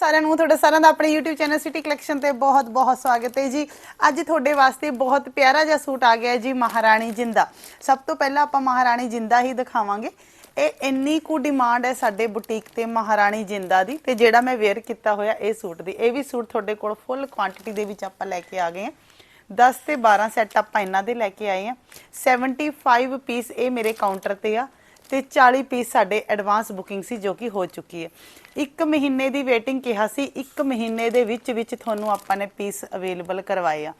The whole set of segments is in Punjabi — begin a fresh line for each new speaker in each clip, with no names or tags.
ਸਾਰਿਆਂ ਨੂੰ, ਤੁਹਾਡਾ ਸਾਰਿਆਂ ਦਾ ਆਪਣੇ YouTube ਚੈਨਲ ਸਿਟੀ ਕਲੈਕਸ਼ਨ ਤੇ ਬਹੁਤ ਬਹੁਤ ਸਵਾਗਤ ਹੈ ਜੀ। ਅੱਜ ਤੁਹਾਡੇ ਵਾਸਤੇ ਬਹੁਤ ਪਿਆਰਾ ਜਿਹਾ ਸੂਟ ਆ ਗਿਆ ਜੀ, ਮਹਾਰਾਣੀ ਜਿੰਦਾ। ਸਭ ਤੋਂ ਪਹਿਲਾਂ ਆਪਾਂ ਮਹਾਰਾਣੀ ਜਿੰਦਾ ਹੀ ਦਿਖਾਵਾਂਗੇ। ਇਹ ਇੰਨੀ ਕੁ ਡਿਮਾਂਡ ਹੈ ਸਾਡੇ ਬੁਟੀਕ ਤੇ ਮਹਾਰਾਣੀ ਜਿੰਦਾ ਦੀ ਤੇ ਜਿਹੜਾ ਮੈਂ ਵੇਅਰ ਕੀਤਾ ਹੋਇਆ ਇਹ ਸੂਟ ਦੀ। ਇਹ ਵੀ ਸੂਟ ਤੁਹਾਡੇ ਕੋਲ ਫੁੱਲ ਕੁਆਂਟੀਟੀ ਦੇ ਵਿੱਚ ਆਪਾਂ ਲੈ ਕੇ ਆ ਗਏ ਹਾਂ। 10 ਤੇ 12 ਸੈੱਟ ਆਪਾਂ ਇਹਨਾਂ ਦੇ ਲੈ ਕੇ ਆਏ ਹਾਂ। 75 ਪੀਸ ਇਹ ਮੇਰੇ ਕਾਊਂਟਰ ਤੇ ਆ। ਤੇ 40 ਪੀਸ ਸਾਡੇ ਐਡਵਾਂਸ ਬੁਕਿੰਗ ਸੀ ਜੋ ਕਿ ਹੋ ਚੁੱਕੀ ਹੈ। ਇੱਕ ਮਹੀਨੇ ਦੀ ਵੇਟਿੰਗ ਕਿਹਾ ਸੀ, ਇੱਕ ਮਹੀਨੇ ਦੇ ਵਿੱਚ ਵਿੱਚ ਤੁਹਾਨੂੰ ਆਪਾਂ ਨੇ ਪੀਸ ਅਵੇਲੇਬਲ ਕਰਵਾਏ ਆ।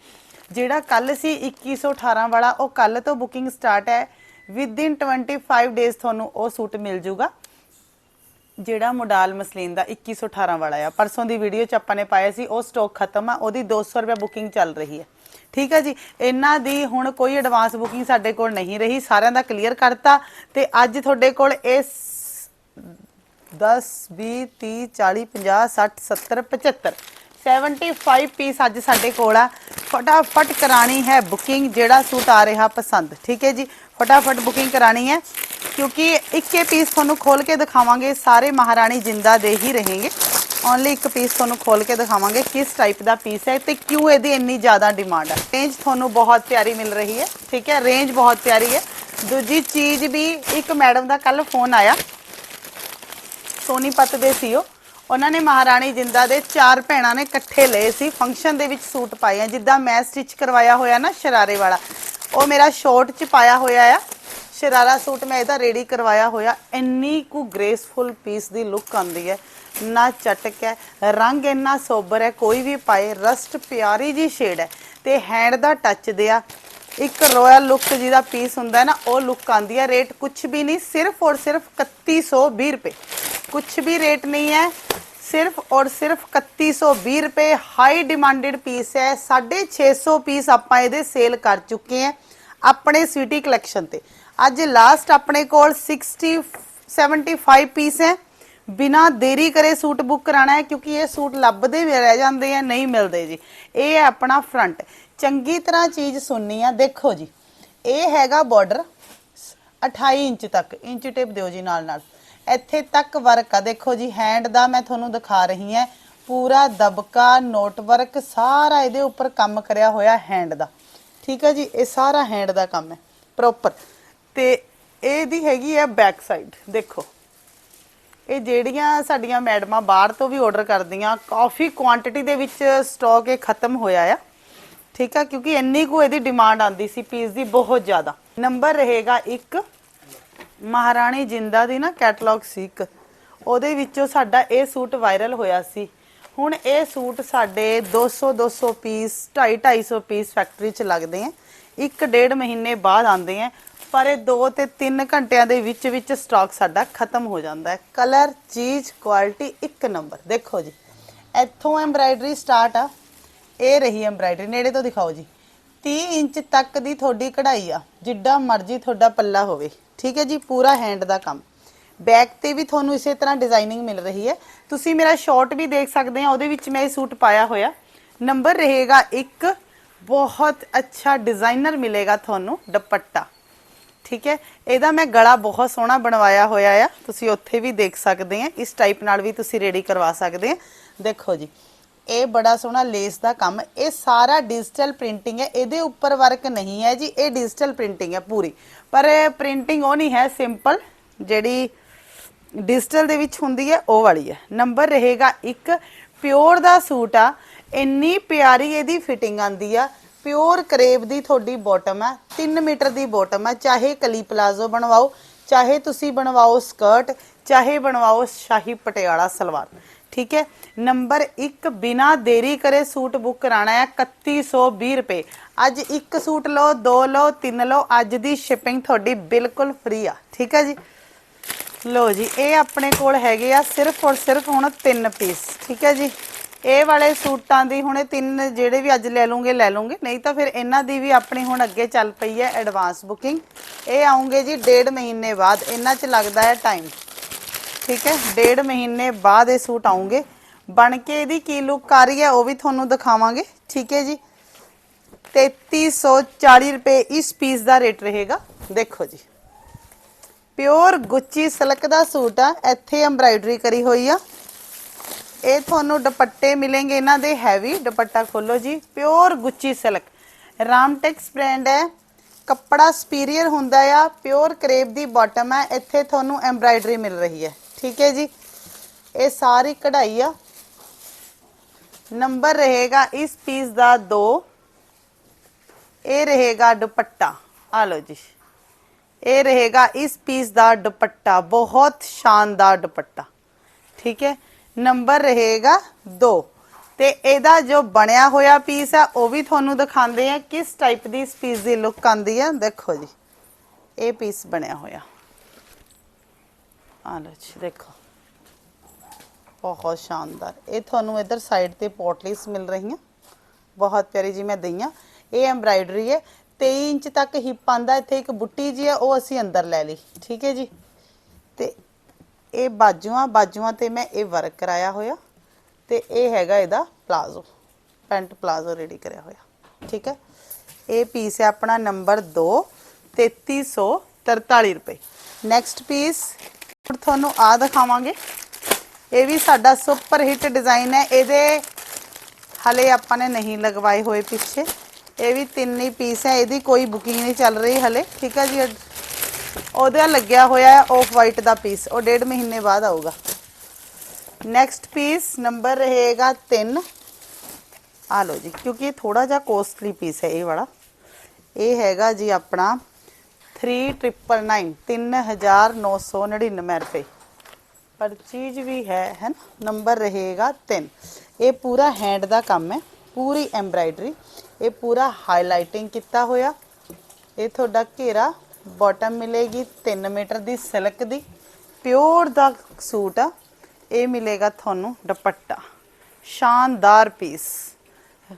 ਜਿਹੜਾ ਕੱਲ ਸੀ 2118 ਵਾਲਾ, ਉਹ ਕੱਲ ਤੋਂ ਬੁਕਿੰਗ ਸਟਾਰਟ ਹੈ। ਵਿਦ ਇਨ 25 ਡੇਜ਼ ਤੁਹਾਨੂੰ ਉਹ ਸੂਟ ਮਿਲ ਜੂਗਾ। ਜਿਹੜਾ ਮੋਡਲ ਮਸਲੀਨ ਦਾ 2118 ਵਾਲਾ ਆ। ਪਰਸੋਂ ਦੀ ਵੀਡੀਓ ਚ ਆਪਾਂ ਨੇ ਪਾਇਆ ਸੀ, ਉਹ ਸਟਾਕ ਖਤਮ ਆ, ਉਹਦੀ 200 ਰੁਪਏ ਬੁਕਿੰਗ ਚੱਲ ਰਹੀ ਹੈ। ਠੀਕ ਹੈ ਜੀ? ਇਹਨਾਂ ਦੀ ਹੁਣ ਕੋਈ ਐਡਵਾਂਸ ਬੁਕਿੰਗ ਸਾਡੇ ਕੋਲ ਨਹੀਂ ਰਹੀ, ਸਾਰਿਆਂ ਦਾ ਕਲੀਅਰ ਕਰਤਾ ਤੇ ਅੱਜ ਤੁਹਾਡੇ ਕੋਲ ਇਹ 10 20 30 40 50 60 70 75 75 ਪੀਸ ਅੱਜ ਸਾਡੇ ਕੋਲ ਆ। ਫਟਾਫਟ ਕਰਾਣੀ ਹੈ ਬੁਕਿੰਗ ਜਿਹੜਾ ਸੂਟ ਆ ਰਿਹਾ ਪਸੰਦ, ਠੀਕ ਹੈ ਜੀ? ਫਟਾਫਟ ਬੁਕਿੰਗ ਕਰਾਣੀ ਹੈ, ਕਿਉਂਕਿ ਇੱਕੇ ਪੀਸ ਤੁਹਾਨੂੰ ਖੋਲ ਕੇ ਦਿਖਾਵਾਂਗੇ, ਸਾਰੇ ਮਹਾਰਾਣੀ ਜਿੰਦਾ ਦੇ ਹੀ ਰਹੇਗੇ। ਓਨਲੀ ਇੱਕ ਪੀਸ ਤੁਹਾਨੂੰ ਖੋਲ ਕੇ ਦਿਖਾਵਾਂਗੇ ਕਿਸ ਟਾਈਪ ਦਾ ਪੀਸ ਹੈ ਤੇ ਕਿਉਂ ਇਹਦੀ ਇੰਨੀ ਜ਼ਿਆਦਾ ਡਿਮਾਂਡ ਹੈ। ਰੇਂਜ ਤੁਹਾਨੂੰ ਬਹੁਤ ਪਿਆਰੀ ਮਿਲ ਰਹੀ ਹੈ, ਠੀਕ ਹੈ? ਰੇਂਜ ਬਹੁਤ ਪਿਆਰੀ ਹੈ। ਦੂਜੀ ਚੀਜ਼ ਵੀ, ਇੱਕ ਮੈਡਮ ਦਾ ਕੱਲ ਫੋਨ ਆਇਆ। ਸੋਨੀਪਤ ਦੇ ਸੀਓ ਉਹਨਾਂ ਨੇ ਮਹਾਰਾਣੀ ਜਿੰਦਾ ਦੇ ਚਾਰ ਭੈਣਾਂ ਨੇ ਇਕੱਠੇ ਲਏ ਸੀ। ਫੰਕਸ਼ਨ ਦੇ ਵਿੱਚ ਸੂਟ ਪਾਏ ਆ। ਜਿੱਦਾਂ ਮੈਂ ਸਟਿਚ ਕਰਵਾਇਆ ਹੋਇਆ ਨਾ ਸ਼ਰਾਰੇ ਵਾਲਾ, ਉਹ ਮੇਰਾ ਸ਼ਾਰਟ ਚ ਪਾਇਆ ਹੋਇਆ ਆ। ਸ਼ਰਾਰਾ ਸੂਟ ਮੈਂ ਇਹਦਾ ਰੈਡੀ ਕਰਵਾਇਆ ਹੋਇਆ। ਇੰਨੀ ਕੁ ਗ੍ਰੇਸਫੁਲ ਪੀਸ ਦੀ ਲੁੱਕ ਆਉਂਦੀ ਹੈ। ਨਾ ਚਟਕ ਹੈ, ਰੰਗ ਇੰਨਾ ਸੋਬਰ ਹੈ, ਕੋਈ ਵੀ ਪਾਏ, ਰਸਟ ਪਿਆਰੀ ਜੀ ਸ਼ੇਡ ਹੈ। ਤੇ ਹੈਂਡ ਦਾ ਟੱਚ ਦਿਆ ਇੱਕ ਰਾਇਲ ਲੁੱਕ ਜਿਹਦਾ ਪੀਸ ਹੁੰਦਾ ਨਾ, ਉਹ ਲੁੱਕ ਆਂਦੀ ਹੈ ਰੇਟ ਕੁਝ ਵੀ ਨਹੀਂ, ਸਿਰਫ ਔਰ ਸਿਰਫ 3120 ਰੁਪਏ। ਕੁਝ ਵੀ ਰੇਟ ਨਹੀਂ ਹੈ, ਸਿਰਫ ਔਰ ਸਿਰਫ 3120 ਰੁਪਏ ਹਾਈ ਡਿਮਾਂਡਡ ਪੀਸ ਹੈ 650 ਪੀਸ ਆਪਾਂ ਇਹਦੇ ਸੇਲ ਕਰ ਚੁੱਕੇ ਹਾਂ, ਆਪਣੇ ਸਵੀਟੀ ਕਲੈਕਸ਼ਨ ਤੇ। ਅੱਜ ਲਾਸਟ ਆਪਣੇ ਕੋਲ 60 75 ਪੀਸ ਹੈ। ਬਿਨਾ ਦੇਰੀ ਕਰੇ ਸੂਟ ਬੁੱਕ ਕਰਾਣਾ ਹੈ, ਕਿਉਂਕਿ ਇਹ ਸੂਟ ਲੱਭਦੇ ਵੀ ਰਹਿ ਜਾਂਦੇ ਆ, ਨਹੀਂ ਮਿਲਦੇ ਜੀ। ਇਹ ਹੈ ਆਪਣਾ ਫਰੰਟ ਚੰਗੀ ਤਰ੍ਹਾਂ ਚੀਜ਼ ਸੁਣਨੀ ਆ, ਦੇਖੋ ਜੀ। ਇਹ ਹੈਗਾ ਬਾਰਡਰ 28 ਇੰਚ ਤੱਕ। ਇੰਚ ਟੇਪ ਦਿਓ ਜੀ ਨਾਲ ਨਾਲ ਇੱਥੇ ਤੱਕ ਵਰਕ ਆ। ਦੇਖੋ ਜੀ ਹੈਂਡ ਦਾ ਮੈਂ ਤੁਹਾਨੂੰ ਦਿਖਾ ਰਹੀ ਹਾਂ। ਪੂਰਾ ਦਬਕਾ ਨੋਟ ਵਰਕ ਸਾਰਾ ਇਹਦੇ ਉੱਪਰ ਕੰਮ ਕਰਿਆ ਹੋਇਆ ਹੈਂਡ ਦਾ। ਠੀਕ ਹੈ ਜੀ, ਇਹ ਸਾਰਾ ਹੈਂਡ ਦਾ ਕੰਮ ਹੈ ਪ੍ਰੋਪਰ ਤੇ ਇਹਦੀ ਹੈਗੀ ਹੈ ਬੈਕ ਸਾਈਡ ਦੇਖੋ। ਇਹ ਜਿਹੜੀਆਂ ਸਾਡੀਆਂ ਮੈਡਮਾਂ ਬਾਹਰ ਤੋਂ ਵੀ ਆਰਡਰ ਕਰਦੀਆਂ, ਕਾਫੀ ਕੁਆਂਟੀਟੀ ਦੇ ਵਿੱਚ ਸਟਾਕ ਇਹ ਖਤਮ ਹੋਇਆ ਆ। ਠੀਕ ਆ, ਕਿਉਂਕਿ ਇੰਨੀ ਕੁ ਇਹਦੀ ਡਿਮਾਂਡ ਆਂਦੀ ਸੀ ਪੀਸ ਦੀ ਬਹੁਤ ਜ਼ਿਆਦਾ। ਨੰਬਰ ਰਹੇਗਾ ਇੱਕ, ਮਹਾਰਾਣੀ ਜਿੰਦਾ ਦੀ ਨਾ ਕੈਟਲੌਗ ਸੀ ਇੱਕ। ਉਹਦੇ ਵਿੱਚੋਂ ਸਾਡਾ ਇਹ ਸੂਟ ਵਾਇਰਲ ਹੋਇਆ ਸੀ। ਹੁਣ ਇਹ ਸੂਟ ਸਾਡੇ 200 200 ਪੀਸ 250 250 ਪੀਸ ਫੈਕਟਰੀ 'ਚ ਲੱਗਦੇ ਆ। ਇੱਕ ਡੇਢ ਮਹੀਨੇ ਬਾਅਦ ਆਉਂਦੇ ਆ। ਪਰ ਇਹ 2 ਤੇ 3 ਘੰਟਿਆਂ ਦੇ ਵਿੱਚ ਵਿੱਚ ਸਟਾਕ ਸਾਡਾ ਖਤਮ ਹੋ ਜਾਂਦਾ ਹੈ। ਕਲਰ ਚੀਜ਼ ਕੁਆਲਿਟੀ ਇੱਕ ਨੰਬਰ ਦੇਖੋ ਜੀ, ਇੱਥੋਂ ਐਮਬਰਾਇਡਰੀ ਸਟਾਰਟ ਆ, ਇਹ ਰਹੀ ਐਮਬਰਾਇਡਰੀ ਨੇੜੇ ਤੋਂ ਦਿਖਾਓ ਜੀ। 30 ਇੰਚ ਤੱਕ ਦੀ ਤੁਹਾਡੀ ਕਢਾਈ ਆ, ਜਿੱਡਾ ਮਰਜ਼ੀ ਤੁਹਾਡਾ ਪੱਲਾ ਹੋਵੇ। ਠੀਕ ਹੈ ਜੀ, ਪੂਰਾ ਹੈਂਡ ਦਾ ਕੰਮ। ਬੈਕ ਤੇ ਵੀ ਤੁਹਾਨੂੰ ਇਸੇ ਤਰ੍ਹਾਂ ਡਿਜ਼ਾਈਨਿੰਗ ਮਿਲ ਰਹੀ ਹੈ। ਤੁਸੀਂ ਮੇਰਾ ਸ਼ਾਰਟ ਵੀ ਦੇਖ ਸਕਦੇ ਆ, ਉਹਦੇ ਵਿੱਚ ਮੈਂ ਇਹ ਸੂਟ ਪਾਇਆ ਹੋਇਆ। ਨੰਬਰ ਰਹੇਗਾ ਇੱਕ, ਬਹੁਤ ਅੱਛਾ ਡਿਜ਼ਾਈਨਰ ਮਿਲੇਗਾ ਤੁਹਾਨੂੰ ਦੁਪੱਟਾ। ਠੀਕ ਹੈ? ਇਹਦਾ ਮੈਂ ਗਲਾ ਬਹੁਤ ਸੋਹਣਾ ਬਣਵਾਇਆ ਹੋਇਆ ਆ। ਤੁਸੀਂ ਉੱਥੇ ਵੀ ਦੇਖ ਸਕਦੇ ਆ। ਇਸ ਟਾਈਪ ਨਾਲ ਵੀ ਤੁਸੀਂ ਰੈਡੀ ਕਰਵਾ ਸਕਦੇ ਆ। ਦੇਖੋ ਜੀ, ਇਹ ਬੜਾ ਸੋਹਣਾ ਲੇਸ ਦਾ ਕੰਮ। ਇਹ ਸਾਰਾ ਡਿਜੀਟਲ ਪ੍ਰਿੰਟਿੰਗ ਹੈ। ਇਹਦੇ ਉੱਪਰ ਵਰਕ ਨਹੀਂ ਹੈ ਜੀ। ਇਹ ਡਿਜੀਟਲ ਪ੍ਰਿੰਟਿੰਗ ਹੈ ਪੂਰੀ। ਪਰ ਪ੍ਰਿੰਟਿੰਗ ਉਹ ਨਹੀਂ ਹੈ ਸਿੰਪਲ ਜਿਹੜੀ ਡਿਜੀਟਲ ਦੇ ਵਿੱਚ ਹੁੰਦੀ ਹੈ, ਉਹ ਵਾਲੀ ਹੈ। ਨੰਬਰ ਰਹੇਗਾ ਇੱਕ ਪਿਓਰ ਦਾ ਸੂਟ ਆ। ਇੰਨੀ ਪਿਆਰੀ ਇਹਦੀ ਫਿਟਿੰਗ ਆਂਦੀ ਆ। ਪਿਓਰ ਕਰੇਬ ਦੀ ਤੁਹਾਡੀ ਬਾਟਮ ਹੈ 3 ਮੀਟਰ ਦੀ ਬਾਟਮ ਹੈ, ਚਾਹੇ ਕਲੀ ਪਲਾਜ਼ੋ ਬਣਵਾਓ, ਚਾਹੇ ਤੁਸੀਂ ਬਣਵਾਓ ਸਕਰਟ ਚਾਹੇ ਬਣਵਾਓ ਸ਼ਾਹੀ ਪਟਿਆਲਾ ਸਲਵਾਰ। ਠੀਕ ਹੈ? ਨੰਬਰ 1 ਬਿਨਾ ਦੇਰੀ ਕਰੇ ਸੂਟ ਬੁੱਕ ਕਰਾਣਾ ਹੈ 3120 ਰੁਪਏ। ਅੱਜ ਇੱਕ ਸੂਟ ਲਓ, ਦੋ ਲਓ, ਤਿੰਨ ਲਓ, ਅੱਜ ਦੀ ਸ਼ਿਪਿੰਗ ਤੁਹਾਡੀ ਬਿਲਕੁਲ ਫ੍ਰੀ ਆ। ਠੀਕ ਹੈ ਜੀ? ਲਓ ਜੀ, ਇਹ ਆਪਣੇ ਕੋਲ ਹੈਗੇ ਆ, ਸਿਰਫ ਔਰ ਸਿਰਫ ਹੁਣ ਤਿੰਨ ਪੀਸ ਠੀਕ ਹੈ ਜੀ? ਇਹ ਵਾਲੇ ਸੂਟਾਂ ਦੀ ਹੁਣ ਇਹ ਤਿੰਨ ਜਿਹੜੇ ਵੀ ਅੱਜ ਲੈ ਲੂਗੇ ਲੈ ਲੂਗੇ। ਨਹੀਂ ਤਾਂ ਫਿਰ ਇਹਨਾਂ ਦੀ ਵੀ ਆਪਣੀ ਹੁਣ ਅੱਗੇ ਚੱਲ ਪਈ ਹੈ ਐਡਵਾਂਸ ਬੁਕਿੰਗ ਇਹ ਆਉਂਗੇ ਜੀ ਡੇਢ ਮਹੀਨੇ ਬਾਅਦ। ਇਹਨਾਂ 'ਚ ਲੱਗਦਾ ਹੈ ਟਾਈਮ ਠੀਕ ਹੈ? ਡੇਢ ਮਹੀਨੇ ਬਾਅਦ ਇਹ ਸੂਟ ਆਉਂਗੇ। ਬਣ ਕੇ ਇਹਦੀ ਕੀ ਲੁੱਕ ਆ ਰਹੀ ਹੈ, ਉਹ ਵੀ ਤੁਹਾਨੂੰ ਦਿਖਾਵਾਂਗੇ। ਠੀਕ ਹੈ ਜੀ? 3340 ਰੁਪਏ ਇਸ ਪੀਸ ਦਾ ਰੇਟ ਰਹੇਗਾ। ਦੇਖੋ ਜੀ। ਪਿਓਰ ਗੁੱਚੀ ਸਿਲਕ ਦਾ ਸੂਟ ਆ। ਇੱਥੇ ਐਮਬਰਾਇਡਰੀ ਕਰੀ ਹੋਈ ਆ। ਇਹ ਤੁਹਾਨੂੰ ਦੁਪੱਟੇ ਮਿਲेंगे ਇਹਨਾਂ ਦੇ ਹੈਵੀ ਦੁਪੱਟਾ ਖੋਲੋ ਜੀ pure Gucci silk Ramtex brand ਹੈ, ਕੱਪੜਾ ਸੁਪੀਰੀਅਰ ਹੁੰਦਾ ਆ ਪਿਓਰ ਕਰੇਪ ਦੀ ਬਾਟਮ ਹੈ, ਇੱਥੇ ਤੁਹਾਨੂੰ ਐਮਬ੍ਰਾਇਡਰੀ ਮਿਲ ਰਹੀ ਹੈ। ਠੀਕ ਹੈ ਜੀ? ਇਹ ਸਾਰੀ ਕਢਾਈ ਆ। ਨੰਬਰ ਰਹੇਗਾ ਇਸ ਪੀਸ ਦਾ 2 ਇਹ ਰਹੇਗਾ ਦੁਪੱਟਾ। ਆ ਲਓ ਜੀ। ਇਹ ਰਹੇਗਾ ਇਸ ਪੀਸ ਦਾ ਦੁਪੱਟਾ। ਬਹੁਤ ਸ਼ਾਨਦਾਰ ਦੁਪੱਟਾ। ਠੀਕ ਹੈ? ਨੰਬਰ ਰਹੇਗਾ 2 ਤੇ ਇਹਦਾ ਜੋ ਬਣਿਆ ਹੋਇਆ ਪੀਸ ਹੈ ਉਹ ਵੀ ਤੁਹਾਨੂੰ ਦਿਖਾਉਂਦੇ ਆ ਕਿਸ ਟਾਈਪ ਦੀ ਇਸ ਪੀਸ ਦੀ ਲੁੱਕ ਆਂਦੀ ਹੈ ਦੇਖੋ ਜੀ, ਇਹ ਪੀਸ ਬਣਿਆ ਹੋਇਆ। ਆ ਲਓ ਜੀ, ਦੇਖੋ। ਬਹੁਤ ਸ਼ਾਨਦਾਰ। ਇਹ ਤੁਹਾਨੂੰ ਇਧਰ ਸਾਈਡ ਤੇ ਪੋਟਲੀਸ ਮਿਲ ਰਹੀਆਂ। ਬਹੁਤ ਪਿਆਰੀ ਜੀ ਮੈਂ ਦਈਆਂ। ਇਹ ਐਮਬ੍ਰਾਇਡਰੀ ਹੈ। 23 ਇੰਚ ਤੱਕ ਹਿੱਪ ਆਂਦਾ ਇੱਥੇ ਇੱਕ ਬੁੱਟੀ ਜੀ ਹੈ ਉਹ ਅਸੀਂ ਅੰਦਰ ਲੈ ਲਈ। ਠੀਕ ਹੈ ਜੀ? ਇਹ ਬਾਜੂਆਂ ਬਾਜੂਆਂ ਤੇ ਮੈਂ ਇਹ ਵਰਕ ਕਰਾਇਆ ਹੋਇਆ ਤੇ ਇਹ ਹੈਗਾ ਇਹਦਾ ਪਲਾਜ਼ੋ, ਪੈਂਟ ਪਲਾਜ਼ੋ ਰੈਡੀ ਕਰਿਆ ਹੋਇਆ, ਠੀਕ ਹੈ? ਇਹ ਪੀਸ ਹੈ ਆਪਣਾ ਨੰਬਰ 2 3343 ਰੁਪਏ। ਨੈਕਸਟ ਪੀਸ ਹੁਣ ਤੁਹਾਨੂੰ ਆ ਦਿਖਾਵਾਂਗੇ। ਇਹ ਵੀ ਸਾਡਾ ਸੁਪਰ ਹਿੱਟ ਡਿਜ਼ਾਈਨ ਹੈ। ਇਹਦੇ ਹਲੇ ਆਪਾਂ ਨੇ ਨਹੀਂ ਲਗਵਾਏ ਹੋਏ ਪਿੱਛੇ। ਇਹ ਵੀ ਤਿੰਨ ਹੀ ਪੀਸ ਹੈ। ਇਹਦੀ ਕੋਈ ਬੁਕਿੰਗ ਨਹੀਂ ਚੱਲ ਰਹੀ ਹਲੇ, ਠੀਕ ਹੈ ਜੀ? ਉਹਦਾ ਲੱਗਿਆ ਹੋਇਆ ਹੈ ਆਫ ਵਾਈਟ ਦਾ ਪੀਸ ਉਹ ਡੇਢ ਮਹੀਨੇ ਬਾਅਦ ਆਊਗਾ। ਨੈਕਸਟ ਪੀਸ ਨੰਬਰ ਰਹੇਗਾ 3 ਆ ਲਓ ਜੀ, ਕਿਉਂਕਿ ਇਹ ਥੋੜਾ ਜਿਹਾ ਕੋਸਟਲੀ ਪੀਸ ਹੈ ਇਹ ਵਾਲਾ। ਇਹ ਹੈਗਾ ਜੀ ਆਪਣਾ 3999 3999 ਰੁਪਏ। ਪਰ ਚੀਜ਼ ਵੀ ਹੈ ਹੈ ਨਾ? ਨੰਬਰ ਰਹੇਗਾ 3 ਇਹ ਪੂਰਾ ਹੈਂਡ ਦਾ ਕੰਮ ਹੈ, ਪੂਰੀ ਐਮਬ੍ਰਾਇਡਰੀ ਇਹ ਪੂਰਾ ਹਾਈਲਾਈਟਿੰਗ ਕੀਤਾ ਹੋਇਆ। ਇਹ ਤੁਹਾਡਾ ਘੇਰਾ ਬਾਟਮ ਮਿਲੇਗੀ 3 ਮੀਟਰ ਦੀ ਸਿਲਕ ਦੀ। ਪਿਓਰ ਦਾ ਸੂਟ ਆ। ਇਹ ਮਿਲੇਗਾ ਤੁਹਾਨੂੰ ਦੁਪੱਟਾ। ਸ਼ਾਨਦਾਰ ਪੀਸ।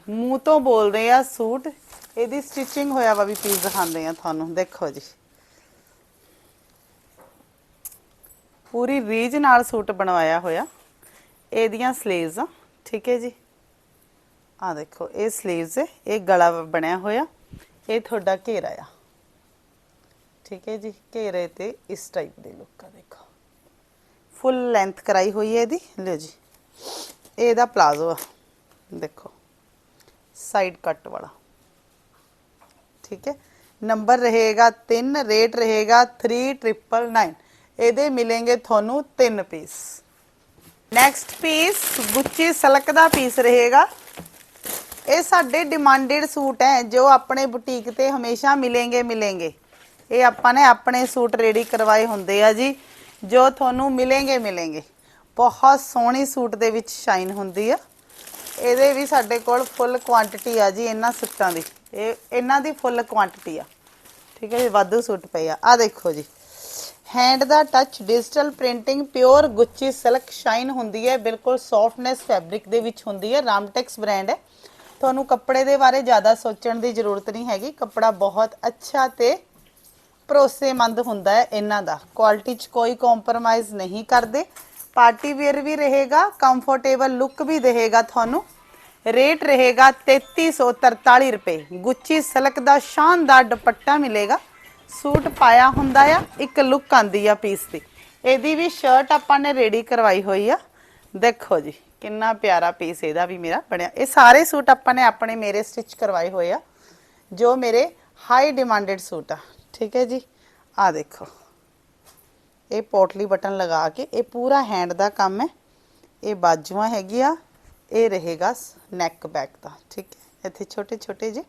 ਮੂੰਹ ਤੋਂ ਬੋਲਦੇ ਆ ਸੂਟ। ਇਹਦੀ ਸਟਿਚਿੰਗ ਹੋਇਆ ਵਾ ਵੀ ਪੀਸ ਦਿਖਾਉਂਦੇ ਆ ਤੁਹਾਨੂੰ। ਦੇਖੋ ਜੀ। ਪੂਰੀ ਰੀਜ ਨਾਲ ਸੂਟ ਬਣਵਾਇਆ ਹੋਇਆ। ਇਹਦੀਆਂ ਸਲੀਵਸ ਆ। ਠੀਕ ਹੈ ਜੀ। ਆ ਦੇਖੋ, ਇਹ ਸਲੀਵਸ ਇਹ ਗਲਾ ਬਣਿਆ ਹੋਇਆ। ਇਹ ਤੁਹਾਡਾ ਘੇਰਾ ਆ। ਠੀਕ ਹੈ ਜੀ, ਘੇਰੇ ਤੇ ਇਸ ਟਾਈਪ ਦੇ ਲੁੱਕਾ ਦੇਖੋ ਫੁੱਲ ਲੈਂਥ ਕਰਾਈ ਹੋਈ ਹੈ ਇਹਦੀ, ਲਓ ਜੀ। ਇਹ ਇਹਦਾ ਪਲਾਜ਼ੋ ਆ, ਦੇਖੋ। ਸਾਈਡ ਕੱਟ ਵਾਲਾ। ਠੀਕ ਹੈ। ਨੰਬਰ ਰਹੇਗਾ 3 ਰੇਟ ਰਹੇਗਾ 3999 ਇਹਦੇ ਮਿਲेंगे ਤੁਹਾਨੂੰ ਤਿੰਨ piece next piece Gucci silk ਦਾ ਪੀਸ ਰਹੇਗਾ। ਇਹ ਸਾਡੇ ਡਿਮਾਂਡਡ ਸੂਟ ਹੈ, ਜੋ ਆਪਣੇ ਬੁਟੀਕ ਤੇ ਹਮੇਸ਼ਾ ਮਿਲेंगे ਮਿਲेंगे ਇਹ ਆਪਾਂ ਨੇ ਆਪਣੇ ਸੂਟ ਰੈਡੀ ਕਰਵਾਏ ਹੁੰਦੇ ਆ ਜੀ, ਜੋ ਤੁਹਾਨੂੰ ਮਿਲेंगे ਮਿਲेंगे ਬਹੁਤ ਸੋਹਣੀ ਸੂਟ ਦੇ ਵਿੱਚ ਸ਼ਾਈਨ ਹੁੰਦੀ ਆ। ਇਹਦੇ ਵੀ ਸਾਡੇ ਕੋਲ ਫੁੱਲ ਕੁਆਂਟੀਟੀ ਆ ਜੀ ਇਹਨਾਂ ਸੂਟਾਂ ਦੀ। ਇਹ, ਇਹਨਾਂ ਦੀ ਫੁੱਲ ਕੁਆਂਟੀਟੀ ਆ। ਠੀਕ ਹੈ ਜੀ, ਵਾਧੂ ਸੂਟ ਪਏ ਆ। ਆ ਦੇਖੋ ਜੀ। ਹੈਂਡ ਦਾ touch digital printing pure Gucci silk shine ਹੁੰਦੀ ਹੈ। ਬਿਲਕੁਲ ਸੌਫਟਨੈਸ ਫੈਬਰਿਕ ਦੇ ਵਿੱਚ ਹੁੰਦੀ ਹੈ। ਰਾਮਟੈਕਸ ਬ੍ਰਾਂਡ ਹੈ। ਤੁਹਾਨੂੰ ਕੱਪੜੇ ਦੇ ਬਾਰੇ ਜ਼ਿਆਦਾ ਸੋਚਣ ਦੀ ਜ਼ਰੂਰਤ ਨਹੀਂ ਹੈਗੀ। ਕੱਪੜਾ ਬਹੁਤ ਅੱਛਾ ਤੇ ਭਰੋਸੇਮੰਦ ਹੁੰਦਾ ਹੈ ਇਹਨਾਂ ਦਾ। ਕੁਆਲਿਟੀ 'ਚ ਕੋਈ ਕੰਪਰੋਮਾਈਜ਼ ਨਹੀਂ ਕਰਦੇ। ਪਾਰਟੀ ਵੇਅਰ ਵੀ ਰਹੇਗਾ ਕੰਫਰਟੇਬਲ ਲੁੱਕ ਵੀ ਦੇਵੇਗਾ ਤੁਹਾਨੂੰ। ਰੇਟ ਰਹੇਗਾ 3343 ਰੁਪਏ। ਗੁੱਚੀ ਸਿਲਕ ਦਾ ਸ਼ਾਨਦਾਰ ਦੁਪੱਟਾ ਮਿਲੇਗਾ। ਸੂਟ ਪਾਇਆ ਹੁੰਦਾ ਆ, ਇੱਕ ਲੁੱਕ ਆਂਦੀ ਆ ਪੀਸ ਦੀ। ਇਹਦੀ ਵੀ ਸ਼ਰਟ ਆਪਾਂ ਨੇ ਰੈਡੀ ਕਰਵਾਈ ਹੋਈ ਆ। ਦੇਖੋ ਜੀ, ਕਿੰਨਾ ਪਿਆਰਾ ਪੀਸ ਇਹਦਾ ਵੀ ਮੇਰਾ ਬਣਿਆ। ਇਹ ਸਾਰੇ ਸੂਟ ਆਪਾਂ ਨੇ ਆਪਣੇ ਮੇਰੇ ਸਟਿਚ ਕਰਵਾਏ ਹੋਏ ਆ। ਜੋ ਮੇਰੇ ਹਾਈ ਡਿਮਾਂਡਡ ਸੂਟ ਆ। ਠੀਕ ਹੈ ਜੀ। ਆ ਦੇਖੋ। ਇਹ ਪੋਟਲੀ ਬਟਨ ਲਗਾ ਕੇ ਇਹ ਪੂਰਾ ਹੈਂਡ ਦਾ ਕੰਮ ਹੈ। ਇਹ ਬਾਜੂਆਂ ਹੈਗੀਆਂ ਇਹ ਰਹੇਗਾ ਨੈਕ ਬੈਕ ਦਾ ਠੀਕ ਹੈ। ਇੱਥੇ ਛੋਟੇ ਛੋਟੇ ਜਿਹੇ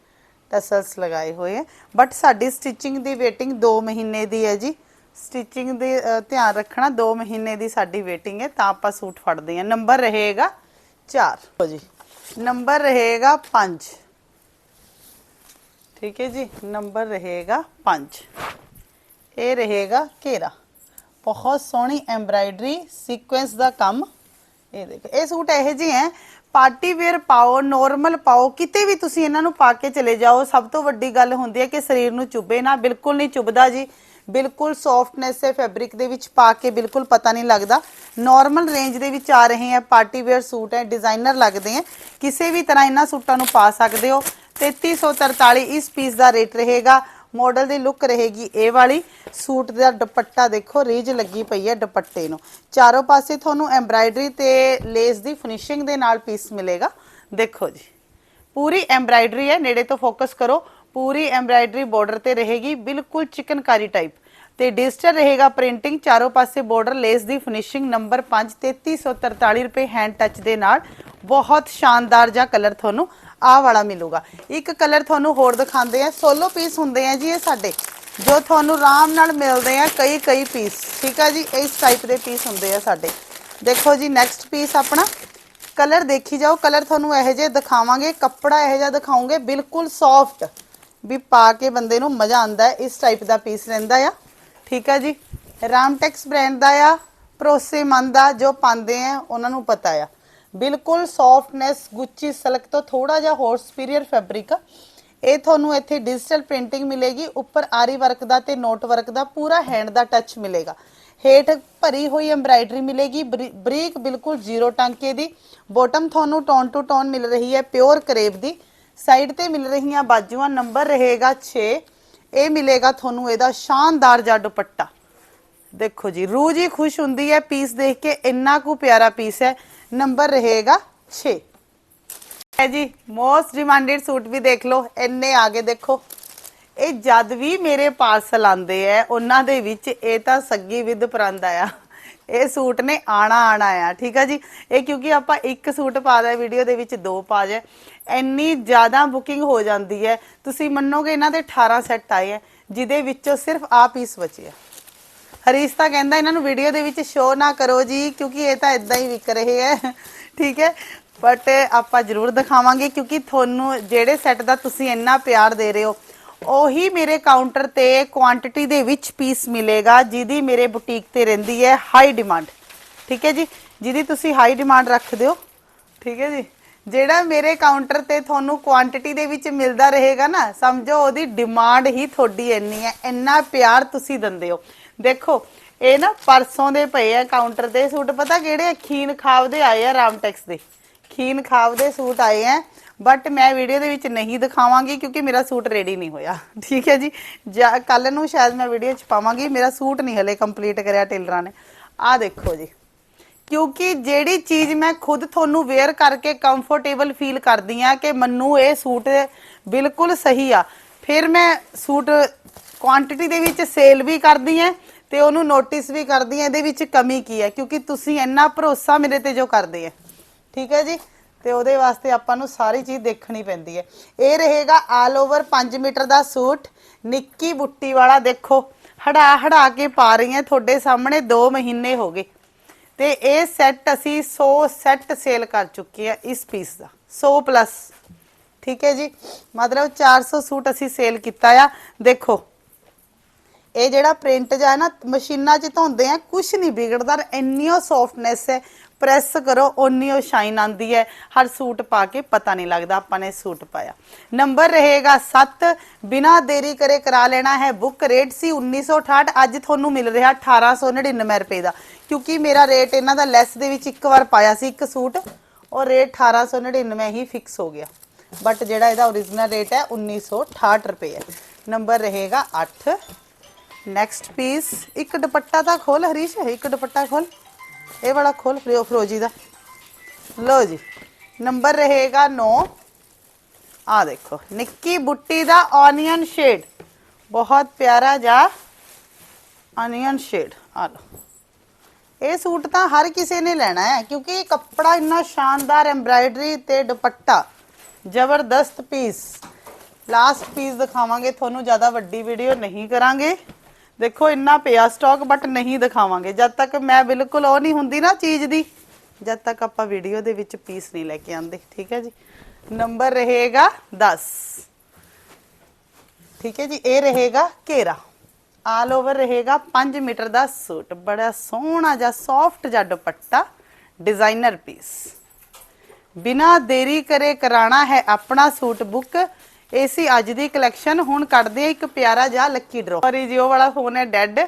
ਟਸਲਸ ਲਗਾਏ ਹੋਏ ਹੈ। ਬਟ ਸਾਡੀ ਸਟਿਚਿੰਗ ਦੀ ਵੇਟਿੰਗ 2 ਮਹੀਨੇ ਦੀ ਹੈ ਜੀ। ਸਟਿਚਿੰਗ ਦੇ ਧਿਆਨ ਰੱਖਣਾ 2 ਮਹੀਨੇ ਦੀ ਸਾਡੀ ਵੇਟਿੰਗ ਹੈ। ਤਾਂ ਆਪਾਂ ਸੂਟ ਫੜਦੇ ਹਾਂ। ਨੰਬਰ ਰਹੇਗਾ 4 ਹੋ ਜੀ। ਨੰਬਰ ਰਹੇਗਾ 5 ਠੀਕ ਹੈ ਜੀ ਨੰਬਰ ਰਹੇਗਾ 5 ਇਹ ਰਹੇਗਾ ਘੇਰਾ। ਬਹੁਤ ਸੋਹਣੀ ਐਮਬ੍ਰਾਇਡਰੀ ਸੀਕੁਐਂਸ ਦਾ ਕੰਮ। ਇਹ ਦੇਖੋ, ਇਹ ਸੂਟ ਇਹੋ ਜਿਹੇ ਹੈ ਪਾਰਟੀ ਵੇਅਰ ਪਾਓ ਨਾਰਮਲ ਪਾਓ, ਕਿਤੇ ਵੀ ਤੁਸੀਂ ਇਹਨਾਂ ਨੂੰ ਪਾ ਕੇ ਚਲੇ ਜਾਓ, ਸਭ ਤੋਂ ਵੱਡੀ ਗੱਲ ਹੁੰਦੀ ਹੈ ਕਿ ਸਰੀਰ ਨੂੰ ਚੁੱਭੇ ਨਾ, ਬਿਲਕੁਲ ਨਹੀਂ ਚੁੱਭਦਾ ਜੀ। ਬਿਲਕੁਲ ਸੌਫਟਨੈਸ ਹੈ ਫੈਬਰਿਕ ਦੇ ਵਿੱਚ ਪਾ ਕੇ ਬਿਲਕੁਲ ਪਤਾ ਨਹੀਂ ਲੱਗਦਾ। ਨਾਰਮਲ ਰੇਂਜ ਦੇ ਵਿੱਚ ਆ ਰਹੇ ਹੈ ਪਾਰਟੀ ਵੇਅਰ ਸੂਟ ਹੈ ਡਿਜ਼ਾਈਨਰ ਲੱਗਦੇ ਹੈ। ਕਿਸੇ ਵੀ ਤਰ੍ਹਾਂ ਇਹਨਾਂ ਸੂਟਾਂ ਨੂੰ ਪਾ ਸਕਦੇ ਹੋ। 3343 ਇਸ ਪੀਸ ਦਾ ਰੇਟ ਰਹੇਗਾ। ਮਾਡਲ ਦੀ ਲੁੱਕ ਰਹੇਗੀ ਇਹ ਵਾਲੀ। ਸੂਟ ਦਾ ਦੁਪੱਟਾ ਦੇਖੋ ਰੀਜ ਲੱਗੀ ਪਈ ਹੈ ਦੁਪੱਟੇ ਨੂੰ। ਚਾਰੋਂ ਪਾਸੇ ਤੁਹਾਨੂੰ ਐਮਬਰਾਇਡਰੀ ਤੇ ਲੇਸ ਦੀ ਫਿਨਿਸ਼ਿੰਗ ਦੇ ਨਾਲ ਪੀਸ ਮਿਲੇਗਾ। ਦੇਖੋ ਜੀ, ਪੂਰੀ ਐਮਬਰਾਇਡਰੀ ਹੈ, ਨੇੜੇ ਤੋਂ ਫੋਕਸ ਕਰੋ। ਪੂਰੀ ਐਮਬਰਾਇਡਰੀ ਬਾਰਡਰ ਤੇ ਰਹੇਗੀ, ਬਿਲਕੁਲ ਚਿਕਨਕਾਰੀ ਟਾਈਪ ਤੇ ਡਿਜੀਟਲ ਰਹੇਗਾ ਪ੍ਰਿੰਟਿੰਗ ਚਾਰੋਂ ਪਾਸੇ ਬਾਰਡਰ ਲੇਸ ਦੀ ਫਿਨਿਸ਼ਿੰਗ ਨੰਬਰ 5 3343 ਰੁਪਏ ਹੈਂਡ ਟੱਚ ਦੇ ਨਾਲ। ਬਹੁਤ ਸ਼ਾਨਦਾਰ ਜਾਂ ਕਲਰ ਤੁਹਾਨੂੰ ਆਹ ਵਾਲਾ ਮਿਲੂਗਾ। ਇੱਕ ਕਲਰ ਤੁਹਾਨੂੰ ਹੋਰ ਦਿਖਾਉਂਦੇ ਆ ਸੋਲੋ ਪੀਸ ਹੁੰਦੇ ਆ ਜੀ ਇਹ ਸਾਡੇ, ਜੋ ਤੁਹਾਨੂੰ ਆਰਾਮ ਨਾਲ ਮਿਲਦੇ ਆ ਕਈ ਕਈ ਪੀਸ। ਠੀਕ ਆ ਜੀ, ਇਸ ਟਾਈਪ ਦੇ ਪੀਸ ਹੁੰਦੇ ਆ ਸਾਡੇ। ਦੇਖੋ ਜੀ ਨੈਕਸਟ ਪੀਸ ਆਪਣਾ। ਕਲਰ ਦੇਖੀ ਜਾਓ, ਕਲਰ ਤੁਹਾਨੂੰ ਇਹੋ ਜਿਹੇ ਦਿਖਾਵਾਂਗੇ। ਕੱਪੜਾ ਇਹੋ ਜਿਹਾ ਦਿਖਾਉਂਗੇ ਬਿਲਕੁਲ ਸੌਫਟ ਵੀ ਪਾ ਕੇ ਬੰਦੇ ਨੂੰ ਮਜ਼ਾ ਆਉਂਦਾ ਹੈ, ਇਸ ਟਾਈਪ ਦਾ ਪੀਸ ਰਹਿੰਦਾ ਆ। ਠੀਕ ਆ ਜੀ, ਰਾਮਟੈਕਸ ਬ੍ਰਾਂਡ ਦਾ ਆ, ਭਰੋਸੇਮੰਦ ਆ, ਜੋ ਪਾਉਂਦੇ ਆ, ਉਹਨਾਂ ਨੂੰ ਪਤਾ ਆ। ਬਿਲਕੁਲ ਸੌਫਟਨੈਸ ਗੁੱਚੀ ਸਲਕ ਤੋਂ ਥੋੜਾ ਜਿਹਾ ਹੋਰ ਸੁਪੀਰੀਅਰ ਫੈਬਰਿਕ ਇਹ ਤੁਹਾਨੂੰ ਇੱਥੇ ਡਿਜੀਟਲ ਪ੍ਰਿੰਟਿੰਗ ਮਿਲੇਗੀ। ਉੱਪਰ ਆਰੀ ਵਰਕ ਦਾ ਤੇ ਨੋਟ ਵਰਕ ਦਾ ਪੂਰਾ ਹੈਂਡ ਦਾ ਟੱਚ ਮਿਲੇਗਾ। ਹੇਠ ਭਰੀ ਹੋਈ ਐਮਬਰਾਇਡਰੀ ਮਿਲੇਗੀ। ਬਰੀਕ ਬਿਲਕੁਲ ਜ਼ੀਰੋ ਟਾਂਕੇ ਦੀ। ਬਾਟਮ ਤੁਹਾਨੂੰ ਟੋਨ ਟੂ ਟੋਨ ਮਿਲ ਰਹੀ ਹੈ ਪਿਓਰ ਕਰੇਬ ਦੀ। ਸਾਈਡ ਤੇ ਮਿਲ ਰਹੀਆਂ ਬਾਜੂਆਂ ਨੰਬਰ ਰਹੇਗਾ 6 ਇਹ ਮਿਲੇਗਾ ਤੁਹਾਨੂੰ ਇਹਦਾ ਸ਼ਾਨਦਾਰ ਜਿਹਾ ਦੁਪੱਟਾ ਦੇਖੋ ਜੀ, ਰੂਹ ਜੀ ਖੁਸ਼ ਹੁੰਦੀ ਹੈ ਪੀਸ ਦੇਖ ਕੇ, ਇੰਨਾ ਕੁ ਪਿਆਰਾ ਪੀਸ ਹੈ ਨੰਬਰ ਰਹੇਗਾ 6 ਹੈ ਜੀ ਮੋਸਟ ਡਿਮਾਂਡਡ ਸੂਟ ਵੀ ਦੇਖ ਲਓ, ਇੰਨੇ ਆਗੇ ਦੇਖੋ। ਇਹ ਜਦ ਵੀ ਮੇਰੇ ਪਾਰਸਲ ਆਂਦੇ ਆ, ਉਹਨਾਂ ਦੇ ਵਿੱਚ ਇਹ ਤਾਂ ਸੱਗੀ ਵਿਦ ਪਰਾਂਦਾ ਆ ਇਹ ਸੂਟ ਨੇ ਆਣਾ ਆਣਾ ਆ, ਠੀਕ ਆ ਜੀ? ਇਹ ਕਿਉਂਕਿ ਆਪਾਂ ਇੱਕ ਸੂਟ ਪਾ ਵੀਡੀਓ ਦੇ ਵਿੱਚ ਦੋ ਪਾ ਜਾ ਇੰਨੀ ਜ਼ਿਆਦਾ ਬੁਕਿੰਗ ਹੋ ਜਾਂਦੀ ਹੈ। ਤੁਸੀਂ ਮੰਨੋਗੇ, ਇਹਨਾਂ ਦੇ 18 ਸੈੱਟ ਆਏ ਆ, ਜਿਹਦੇ ਵਿੱਚੋਂ ਸਿਰਫ ਆ ਪੀਸ ਬਚੇ ਆ ਹਰੀਸ਼ ਤਾਂ ਕਹਿੰਦਾ ਇਹਨਾਂ ਨੂੰ ਵੀਡੀਓ ਦੇ ਵਿੱਚ ਸ਼ੋਅ ਨਾ ਕਰੋ ਜੀ, ਕਿਉਂਕਿ ਇਹ ਤਾਂ ਇਦਾਂ ਹੀ ਵਿਕ ਰਹੇ ਹੈ। ਠੀਕ ਹੈ? ਬਟ ਆਪਾਂ ਜ਼ਰੂਰ ਦਿਖਾਵਾਂਗੇ, ਕਿਉਂਕਿ ਤੁਹਾਨੂੰ ਜਿਹੜੇ ਸੈੱਟ ਦਾ ਤੁਸੀਂ ਇੰਨਾ ਪਿਆਰ ਦੇ ਰਹੇ ਹੋ, ਉਹੀ ਮੇਰੇ ਕਾਊਂਟਰ ਤੇ ਕੁਆਂਟੀਟੀ ਦੇ ਵਿੱਚ ਪੀਸ ਮਿਲੇਗਾ, ਜਿਹਦੀ ਮੇਰੇ ਬੁਟੀਕ ਤੇ ਰਹਿੰਦੀ ਹੈ ਹਾਈ ਡਿਮਾਂਡ ਠੀਕ ਹੈ ਜੀ? ਜਿਹਦੀ ਤੁਸੀਂ ਹਾਈ ਡਿਮਾਂਡ ਰੱਖਦੇ ਹੋ। ਠੀਕ ਹੈ ਜੀ? ਜਿਹੜਾ ਮੇਰੇ ਕਾਊਂਟਰ ਤੇ ਤੁਹਾਨੂੰ ਕੁਆਂਟੀਟੀ ਦੇ ਵਿੱਚ ਮਿਲਦਾ ਰਹੇਗਾ ਨਾ, ਸਮਝੋ, ਉਹਦੀ ਡਿਮਾਂਡ ਹੀ ਤੁਹਾਡੀ ਇੰਨੀ ਹੈ। ਇੰਨਾ ਪਿਆਰ ਤੁਸੀਂ ਦਿੰਦੇ ਹੋ। ਦੇਖੋ, ਇਹ ਨਾ ਪਰਸੋਂ ਦੇ ਪਏ ਆ ਕਾਊਂਟਰ ਤੇ ਸੂਟ। ਪਤਾ ਕਿਹੜੇ ਆ? ਖੀਨ ਖਾਬ ਦੇ ਆਏ ਆ ਰਾਮਟੈਕਸ ਦੇ। ਖੀਨ ਖਾਵ ਦੇ ਸੂਟ ਆਏ ਆ ਬਟ ਮੈਂ ਵੀਡੀਓ ਦੇ ਵਿੱਚ ਨਹੀਂ ਦਿਖਾਵਾਂਗੀ ਕਿਉਂਕਿ ਮੇਰਾ ਸੂਟ ਰੈਡੀ ਨਹੀਂ ਹੋਇਆ। ਠੀਕ ਹੈ ਜੀ? ਕੱਲ ਨੂੰ ਸ਼ਾਇਦ ਮੈਂ ਵੀਡੀਓ ਚ ਪਾਵਾਂਗੀ। ਮੇਰਾ ਸੂਟ ਨਹੀਂ ਹਲੇ ਕੰਪਲੀਟ ਕਰਿਆ ਟੇਲਰਾਂ ਨੇ। ਆਹ ਦੇਖੋ ਜੀ। ਕਿਉਂਕਿ ਜਿਹੜੀ ਚੀਜ਼ ਮੈਂ ਖੁਦ ਤੁਹਾਨੂੰ ਵੇਅਰ ਕਰਕੇ ਕੰਫਰਟੇਬਲ ਫੀਲ ਕਰਦੀ ਆ ਕਿ ਮੈਨੂੰ ਇਹ ਸੂਟ ਬਿਲਕੁਲ ਸਹੀ ਆ, ਫਿਰ ਮੈਂ ਸੂਟ ਕੁਆਂਟੀਟੀ ਦੇ ਵਿੱਚ ਸੇਲ ਵੀ ਕਰਦੀ ਆ ਤੇ ਉਹਨੂੰ ਨੋਟਿਸ ਵੀ ਕਰਦੀ ਆ ਇਹਦੇ ਵਿੱਚ ਕਮੀ ਕੀ ਹੈ? ਕਿਉਂਕਿ ਤੁਸੀਂ ਇੰਨਾ ਭਰੋਸਾ ਮੇਰੇ ਤੇ ਜੋ ਕਰਦੇ ਆ ਠੀਕ ਹੈ ਜੀ? ਤੇ ਉਹਦੇ ਵਾਸਤੇ ਆਪਾਂ ਨੂੰ ਸਾਰੀ ਚੀਜ਼ ਦੇਖਣੀ ਪੈਂਦੀ ਹੈ। ਇਹ ਰਹੇਗਾ ਆਲ ਓਵਰ 5 ਮੀਟਰ ਦਾ ਸੂਟ। ਨਿੱਕੀ ਬੁੱਟੀ ਵਾਲਾ ਦੇਖੋ। ਹੜਾ ਹੜਾ ਕੇ ਪਾ ਰਹੀ ਹਾਂ, ਤੁਹਾਡੇ ਸਾਹਮਣੇ 2 ਮਹੀਨੇ ਹੋ ਗਏ। ਤੇ ਇਹ ਸੈੱਟ ਅਸੀਂ 100 ਸੈੱਟ ਸੇਲ ਕਰ ਚੁੱਕੇ ਆ ਇਸ ਪੀਸ ਦਾ। 100 ਪਲੱਸ ਠੀਕ ਹੈ ਜੀ? ਮਤਲਬ 400 ਸੂਟ ਅਸੀਂ ਸੇਲ ਕੀਤਾ ਆ। ਦੇਖੋ ਇਹ ਜਿਹੜਾ ਪ੍ਰਿੰਟ ਜਾਂ ਨਾ, ਮਸ਼ੀਨਾਂ 'ਚ ਧੋਂਦੇ ਆ ਕੁਝ ਨਹੀਂ ਵਿਗੜਦਾ ਇੰਨੀ ਸੌਫਟਨੈਸ ਹੈ। ਪ੍ਰੈਸ ਕਰੋ, ਓਨੀ ਉਹ ਸ਼ਾਈਨ ਆਂਦੀ ਹੈ। ਹਰ ਸੂਟ ਪਾ ਕੇ ਪਤਾ ਨਹੀਂ ਲੱਗਦਾ ਆਪਾਂ ਨੇ ਸੂਟ ਪਾਇਆ। ਨੰਬਰ ਰਹੇਗਾ 7 ਬਿਨਾ ਦੇਰੀ ਕਰੇ ਕਰਾ ਲੈਣਾ ਹੈ ਬੁੱਕ ਰੇਟ ਸੀ 1968 ਅੱਜ ਤੁਹਾਨੂੰ ਮਿਲ ਰਿਹਾ 1899 ਰੁਪਏ ਦਾ। ਕਿਉਂਕਿ ਮੇਰਾ ਰੇਟ ਇਹਨਾਂ ਦਾ ਲੈਸ ਦੇ ਵਿੱਚ ਇੱਕ ਵਾਰ ਪਾਇਆ ਸੀ ਇੱਕ ਸੂਟ ਔਰ ਰੇਟ 1899 ਹੀ ਫਿਕਸ ਹੋ ਗਿਆ। ਬਟ ਜਿਹੜਾ ਇਹਦਾ origignal ਰੇਟ ਹੈ 1968 ਰੁਪਏ ਹੈ। ਨੰਬਰ ਰਹੇਗਾ 8 ਨੈਕਸਟ ਪੀਸ ਇੱਕ ਦੁਪੱਟਾ ਤਾਂ ਖੋਲ ਹਰੀਸ਼, ਇੱਕ ਦੁਪੱਟਾ ਖੋਲ। ਇਹ ਵਾਲਾ ਖੋਲ ਫਰੋਜੀ ਦਾ। ਲਓ ਜੀ, ਨੰਬਰ ਰਹੇਗਾ 9 ਆ ਦੇਖੋ, ਨਿੱਕੀ ਬੁੱਟੀ ਦਾ ਔਨੀਅਨ ਸ਼ੇਡ ਬਹੁਤ ਪਿਆਰਾ ਜਿਹਾ ਔਨੀਅਨ ਸ਼ੇਡ ਆ ਲਓ। ਇਹ ਸੂਟ ਤਾਂ ਹਰ ਕਿਸੇ ਨੇ ਲੈਣਾ ਹੈ, ਕਿਉਂਕਿ ਇਹ ਕੱਪੜਾ ਇੰਨਾ ਸ਼ਾਨਦਾਰ ਐਮਬਰਾਇਡਰੀ ਤੇ ਦੁਪੱਟਾ। ਜ਼ਬਰਦਸਤ ਪੀਸ ਲਾਸਟ ਪੀਸ ਦਿਖਾਵਾਂਗੇ, ਤੁਹਾਨੂੰ ਜ਼ਿਆਦਾ ਵੱਡੀ ਵੀਡੀਓ ਨਹੀਂ ਕਰਾਂਗੇ। ਦੇਖੋ, ਇੰਨਾ ਪਿਆ ਸਟਾਕ ਬਟ ਨਹੀਂ ਦਿਖਾਵਾਂਗੇ। ਜਦ ਤੱਕ ਮੈਂ ਬਿਲਕੁਲ ਉਹ ਨਹੀਂ ਹੁੰਦੀ ਨਾ ਚੀਜ਼ ਦੀ, ਜਦ ਤੱਕ ਆਪਾਂ ਵੀਡੀਓ ਦੇ ਵਿੱਚ ਪੀਸ ਨਹੀਂ ਲੈ ਕੇ ਆਂਦੇ ਠੀਕ ਹੈ ਜੀ? ਨੰਬਰ ਰਹੇਗਾ 10 ਠੀਕ ਹੈ ਜੀ? ਇਹ ਰਹੇਗਾ ਘੇਰਾ। ਆਲ ਓਵਰ ਰਹੇਗਾ 5 ਮੀਟਰ ਦਾ ਸੂਟ। ਬੜਾ ਸੋਹਣਾ ਜਿਹਾ ਸੌਫਟ ਜਿਹਾ ਦੁਪੱਟਾ ਡਿਜ਼ਾਈਨਰ ਪੀਸ ਬਿਨਾ ਦੇਰੀ ਕਰੇ ਕਰਾਣਾ ਹੈ ਆਪਣਾ ਸੂਟ ਬੁੱਕ ਇਹ ਸੀ ਅੱਜ ਦੀ ਕਲੈਕਸ਼ਨ ਹੁਣ ਕੱਢਦੇ ਆ ਇੱਕ ਪਿਆਰਾ ਜਿਹਾ ਲੱਕੀ ਡਰੋ ਸੌਰੀ ਜੀ ਉਹ ਵਾਲਾ ਫੋਨ ਹੈ ਡੈੱਡ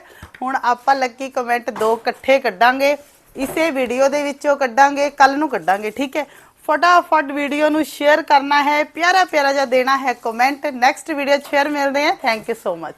ਹੁਣ ਆਪਾਂ ਲੱਕੀ ਕਮੈਂਟ ਦੋ ਇਕੱਠੇ ਕੱਢਾਂਗੇ। ਇਸੇ ਵੀਡੀਓ ਦੇ ਵਿੱਚੋਂ ਕੱਢਾਂਗੇ ਕੱਲ ਨੂੰ ਕੱਢਾਂਗੇ, ਠੀਕ ਹੈ? ਫਟਾਫਟ ਵੀਡੀਓ ਨੂੰ ਸ਼ੇਅਰ ਕਰਨਾ ਹੈ ਪਿਆਰਾ ਪਿਆਰਾ ਜਿਹਾ ਦੇਣਾ ਹੈ ਕਮੈਂਟ ਨੈਕਸਟ ਵੀਡੀਓ 'ਚ ਫੇਰ ਮਿਲਦੇ ਹਾਂ। Thank you so much